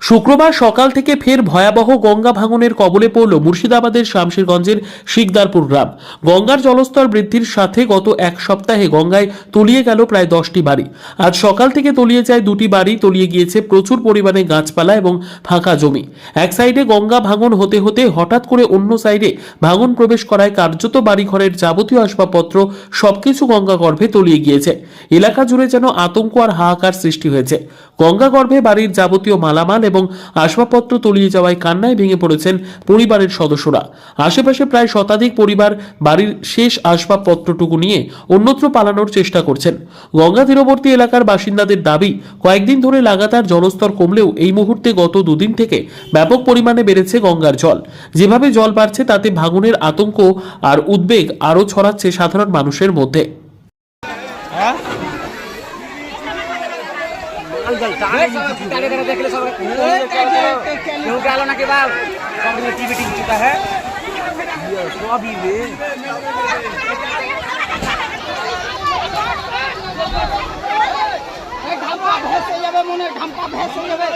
শুক্রবার সকাল থেকে ফের ভয়াবহ গঙ্গা ভাঙনের কবলে পড়ল মুর্শিদাবাদের শামশেরগঞ্জের শিকদারপুর গ্রাম। গঙ্গার জলস্তর বৃদ্ধির সাথে গত এক সপ্তাহে গঙ্গায় তলিয়ে গেল প্রায় দশটি বাড়ি। আজ সকাল থেকে তলিয়ে যায় দুটি বাড়ি, তলিয়ে গিয়েছে প্রচুর পরিমাণে গাছপালা এবং ফাঁকা জমি। এক সাইডে গঙ্গা ভাঙন হতে হতে হঠাৎ করে অন্য সাইডে ভাঙন প্রবেশ করায় কার্যত বাড়িঘরের যাবতীয় আসবাবপত্র সবকিছু গঙ্গা গর্ভে তলিয়ে গিয়েছে। এলাকা জুড়ে যেন আতঙ্ক আর হাহাকার সৃষ্টি হয়েছে। গঙ্গা গর্ভে বাড়ির যাবতীয় মালামাল এবং আসবাবপত্র তলিয়ে যাওয়ায় কান্নায় ভেঙে পড়েছেন পরিবারের সদস্যরা। আশেপাশে প্রায় শতাধিক পরিবার বাড়ির শেষ আসবাবপত্রটুকু নিয়ে অন্যত্র পালানোর চেষ্টা করছেন। গঙ্গা তীরবর্তী এলাকার বাসিন্দাদের দাবি, কয়েকদিন ধরে লাগাতার জলস্তর কমলেও এই মুহূর্তে গত দুদিন থেকে ব্যাপক পরিমাণে বেড়েছে গঙ্গার জল। যেভাবে জল বাড়ছে, তাতে ভাঙনের আতঙ্ক আর উদ্বেগ আরও ছড়াচ্ছে সাধারণ মানুষের মধ্যে। কেউ গেল নাকি বাপ সব টিভি টিভি চুকা হ্যাঁ সবই রে ঢাম্পা ভেসে যাবে মনে ঢাম্পা ভেসে যাবে